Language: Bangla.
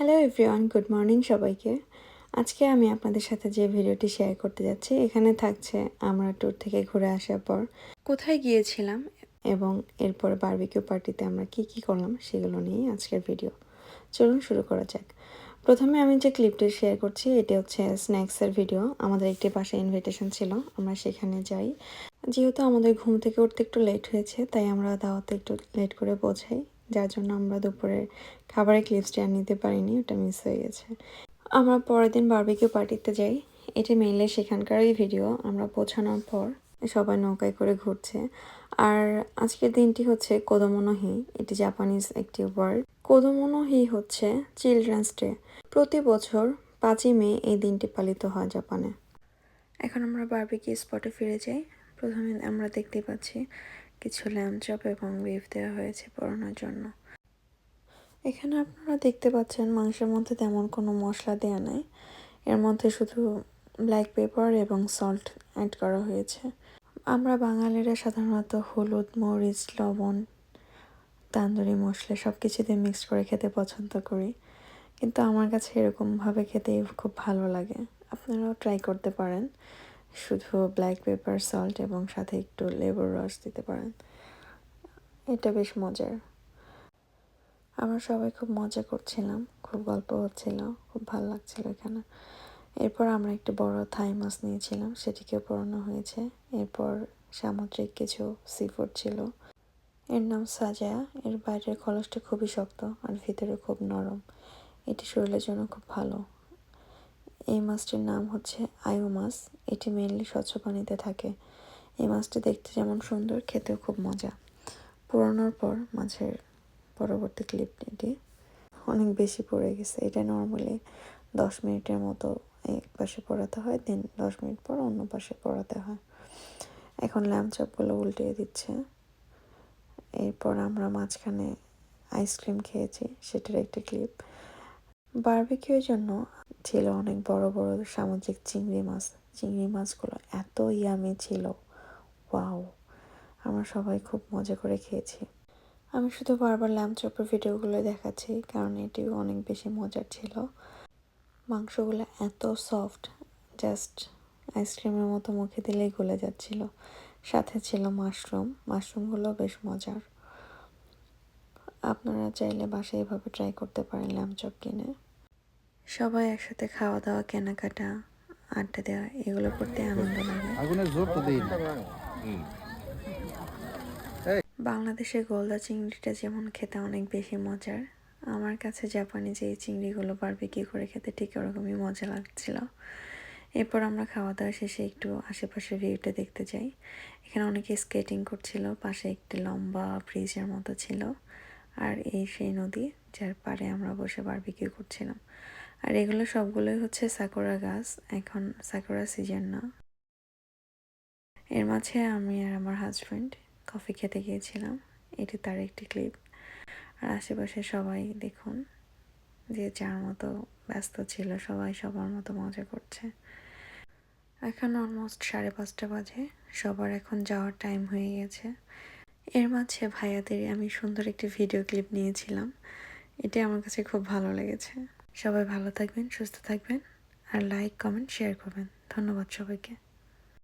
হ্যালো এভরিওয়ান গুড মর্নিং সবাইকে। আজকে আমি আপনাদের সাথে যে ভিডিওটি শেয়ার করতে যাচ্ছি এখানে থাকছে আমরা ট্যুর থেকে ঘুরে আসার পর। কোথায় গিয়েছিলাম? এবং এরপর বারবিকিউ পার্টিতে আমরা কি কি করলাম সেগুলো নিয়েই আজকের ভিডিও চলুন শুরু করা যাক। প্রথমে আমি যে ক্লিপটি শেয়ার করছি এটি হচ্ছে স্ন্যাক্সের ভিডিও আমাদের একটি পাশে ইনভিটেশন ছিল আমরা সেখানে যাই। যেহেতু আমাদের ঘুম থেকে উঠতে একটু লেট হয়েছে তাই আমরা দাওয়াতে একটু লেট করে পৌঁছাই। যার জন্য আমরা দুপুরের খাবারের ক্লিপসটি আর নিতে পারিনি, ওটা মিস হয়ে গেছে। আমরা পরের দিন বারবিকিউ পার্টিতে যাই। এটি মেনলি সেখানকারই ভিডিও আমরা পৌঁছানোর পর সবাই নৌকায় করে ঘুরছে। আর আজকের দিনটি হচ্ছে কোদমনোহি, এটি জাপানিজ একটি ওয়ার্ড কোদমনোহি হচ্ছে চিলড্রেন্স ডে প্রতি বছর পাঁচই মে এই দিনটি পালিত হয় জাপানে। এখন আমরা বারবিকিউ স্পটে ফিরে যাই। প্রথমে আমরা দেখতে পাচ্ছি কিছু ল্যাম্পচপ এবং বিফ দেওয়া হয়েছে পড়ানোর জন্য। এখানে আপনারা দেখতে পাচ্ছেন মাংসের মধ্যে তেমন কোনো মশলা দেওয়া নাই। এর মধ্যে শুধু ব্ল্যাক পেপার এবং সল্ট অ্যাড করা হয়েছে। আমরা বাঙালিরা সাধারণত হলুদ, মরিচ, লবণ, তান্দুরি মশলা সব কিছুতে মিক্সড করে খেতে পছন্দ করি। কিন্তু আমার কাছে এরকমভাবে খেতে খুব ভালো লাগে। আপনারাও ট্রাই করতে পারেন। শুধু ব্ল্যাক পেপার সল্ট এবং সাথে একটু লেবুর রস দিতে পারেন। এটা বেশ মজার। আমরা সবাই খুব মজা করছিলাম, খুব গল্প হচ্ছিল, খুব ভালো লাগছিল এখানে। এরপর আমরা একটু বড় থাই মাছ নিয়েছিলাম সেটিকে পড়ানো হয়েছে। এরপর সামুদ্রিক কিছু সি ফুড ছিল। এর নাম সাজায়া এর বাইরের খলসটা খুবই শক্ত আর ভিতরে খুব নরম। এটি শরীরের জন্য খুব ভালো। এই মাছটির নাম হচ্ছে আয়ু মাছ। এটি মেনলি স্বচ্ছ পানিতে থাকে। এই মাছটি দেখতে যেমন সুন্দর, খেতেও খুব মজা। পুরানোর পর মাছের পরবর্তী ক্লিপটি অনেক বেশি পড়ে গেছে। এটা নর্মালি দশ মিনিটের মতো এক পাশে পড়াতে হয় দেন দশ মিনিট পর অন্য পাশে পড়াতে হয়। এখন ল্যাম্প চপগুলো উল্টিয়ে দিচ্ছে। এরপর আমরা মাঝখানে আইসক্রিম খেয়েছি, সেটার একটি ক্লিপ বারবিকিউর জন্য ছিল অনেক বড় বড় সামুদ্রিক চিংড়ি মাছ। চিংড়ি মাছগুলো এত ইয়ামি ছিল। ওয়াও। আমরা সবাই খুব মজা করে খেয়েছি। আমি শুধু বারবার ল্যাম্প চপের ভিডিওগুলো দেখাচ্ছি কারণ এটিও অনেক বেশি মজার ছিল। মাংসগুলো এত সফট জাস্ট আইসক্রিমের মতো মুখে দিলেই গলে যাচ্ছিল। সাথে ছিল মাশরুম মাশরুমগুলো বেশ মজার। আপনারা চাইলে বাসায় এভাবে ট্রাই করতে পারেন ল্যাম্প চপ কিনে। সবাই একসাথে খাওয়া দাওয়া কেনাকাটা আড্ডা দেওয়া এগুলো করতে আনন্দ লাগে। বাংলাদেশের গলদা চিংড়িটা যেমন খেতে অনেক বেশি মজার আমার কাছে জাপানি যে চিংড়িগুলো বারবিকিউ করে খেতে ঠিক ওরকমই মজা লাগছিল। এরপর আমরা খাওয়া দাওয়া শেষে একটু আশেপাশের ভিউটা দেখতে যাই। এখানে অনেকে স্কেটিং করছিল পাশে একটি লম্বা ব্রিজের মতো ছিল আর এই সেই নদী। যার পারে আমরা বসে বারবিকিউ করছিলাম। আর এগুলো সবগুলোই হচ্ছে সাকুরা গাছ, এখন সাকুরা সিজন না। এর মাঝে আমি আর আমার হাজব্যান্ড কফি খেতে গিয়েছিলাম, এটি তার একটি ক্লিপ আর আশেপাশে সবাই দেখুন যে যার মতো ব্যস্ত ছিল, সবাই সবার মতো মজা করছে। এখন অলমোস্ট সাড়ে পাঁচটা বাজে, সবার এখন যাওয়ার টাইম হয়ে গেছে। এর মাঝে ভাইয়াদের আমি সুন্দর একটি ভিডিও ক্লিপ নিয়েছিলাম। এটা আমার কাছে খুব ভালো লেগেছে। সবাই ভালো থাকবেন, সুস্থ থাকবেন আর লাইক কমেন্ট শেয়ার করবেন। ধন্যবাদ সবাইকে।